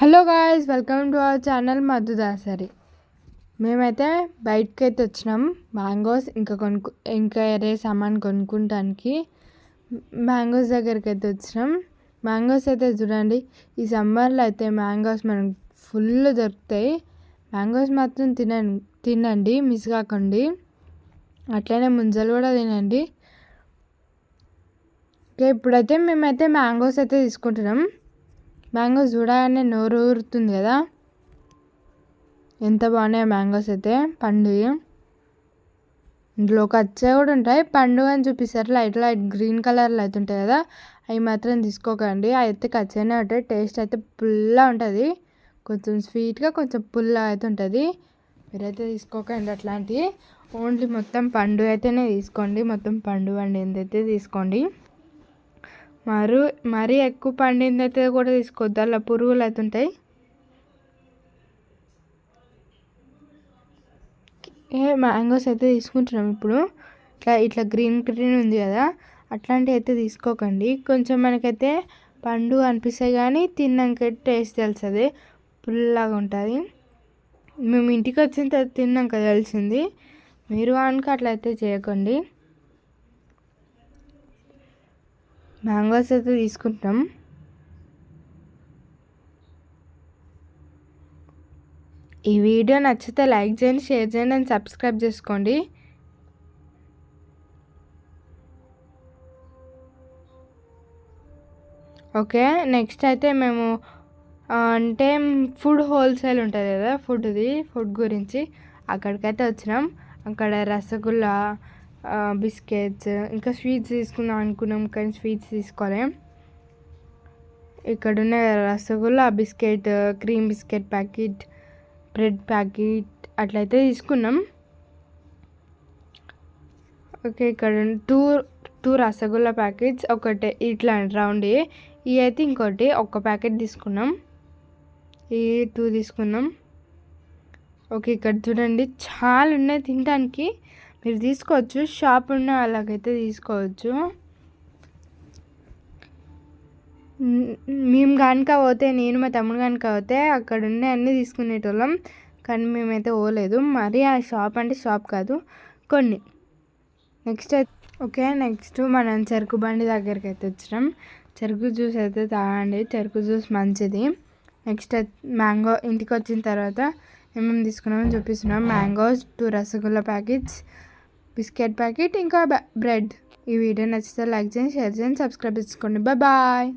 Hello guys welcome to our channel Madhu Dasari. మేమైతే బయటకి అయితే వచ్చినాం. మ్యాంగోస్ ఇంకా కొనుక్కు ఇంకా వేరే సామాన్ కొనుక్కుంటానికి మ్యాంగోస్ దగ్గరికి అయితే వచ్చినాం. మ్యాంగోస్ అయితే చూడండి ఈ సమ్మర్లో అయితే మ్యాంగోస్ మనకు ఫుల్ దొరుకుతాయి. మ్యాంగోస్ మాత్రం తిన తినండి మిస్ కాకండి. అట్లనే ముంజలు కూడా తినండి. ఇప్పుడైతే మేమైతే మ్యాంగోస్ అయితే తీసుకుంటున్నాం. మ్యాంగోస్ చూడగానే నోరు ఊరుతుంది కదా. ఎంత బాగున్నాయి మ్యాంగోస్ అయితే పండు. ఇందులో కచ్చే కూడా ఉంటాయి. పండు అని చూపిస్తారు. లైట్ లైట్ గ్రీన్ కలర్లో అయితే ఉంటాయి కదా. అవి మాత్రం తీసుకోకండి. అవి అయితే కచ్చనే ఉంటాయి. టేస్ట్ అయితే పుల్లా ఉంటుంది. కొంచెం స్వీట్గా కొంచెం పుల్లా అయితే ఉంటుంది. మీరైతే తీసుకోకండి అట్లాంటివి. ఓన్లీ మొత్తం పండు అయితేనే తీసుకోండి. మొత్తం పండు అండి ఎంతైతే తీసుకోండి. మరు మరీ ఎక్కువ పండింది అయితే కూడా తీసుకోవద్దు. అలా పురుగులు అయితే ఉంటాయి. ఏ మ్యాంగోస్ అయితే తీసుకుంటున్నాం ఇప్పుడు. ఇట్లా ఇట్లా గ్రీన్ గ్రీన్ ఉంది కదా అట్లాంటివి అయితే తీసుకోకండి. కొంచెం మనకైతే పండు అనిపిస్తాయి కానీ తిన్నాక టేస్ట్ తెలుస్తుంది. పుల్లగా ఉంటుంది. మేము ఇంటికి వచ్చిన తర్వాత తిన్నాక తెలిసింది. మీరు కనుక అట్లయితే చేయకండి. మ్యాంగోస్ అయితే తీసుకుంటాం. ఈ వీడియో నచ్చితే లైక్ చేయండి షేర్ చేయండి అండ్ సబ్స్క్రైబ్ చేసుకోండి. ఓకే నెక్స్ట్ అయితే మేము అంటే ఫుడ్ హోల్సేల్ ఉంటుంది కదా ఫుడ్ది ఫుడ్ గురించి అక్కడికైతే వచ్చినాం. అక్కడ రసగుల్లా బిస్కెట్స్ ఇంకా స్వీట్స్ తీసుకుందాం అనుకున్నాం కానీ స్వీట్స్ తీసుకోలే. ఇక్కడ ఉన్న rasgulla biscuit cream biscuit packet bread packet అట్లయితే తీసుకున్నాం. ఓకే ఇక్కడ టూ టూ రసగుల్లా ప్యాకెట్స్ ఒకటి ఇట్లా రౌండ్ ఇవి అయితే ఇంకోటి ఒక ప్యాకెట్ తీసుకున్నాం. ఈ టూ తీసుకున్నాం. ఓకే ఇక్కడ చూడండి చాలా ఉన్నాయి తినడానికి మీరు తీసుకోవచ్చు. షాప్ ఉన్న వాళ్ళకైతే తీసుకోవచ్చు. మేము కనుక పోతే నేను మా తమ్ముడు కనుక పోతే అక్కడ ఉండే అన్నీ తీసుకునేటోళ్ళం. కానీ మేమైతే పోలేదు. మరి ఆ షాప్ అంటే షాప్ కాదు. కొన్ని. నెక్స్ట్ ఓకే నెక్స్ట్ మనం చెరుకు బండి దగ్గరికి అయితే వచ్చినాం. చెరుకు జ్యూస్ అయితే తాగండి. చెరుకు జ్యూస్ మంచిది. నెక్స్ట్ మ్యాంగో ఇంటికి వచ్చిన తర్వాత ఏమేమి తీసుకున్నామని చూపిస్తున్నాం. Mangoes two rasgulla packets biscuit packet ఇంకా బ్రెడ్. ఈ వీడియో నచ్చితే లైక్ చేయండి షేర్ చేయండి సబ్స్క్రైబ్ చేసుకోండి. బాయ్.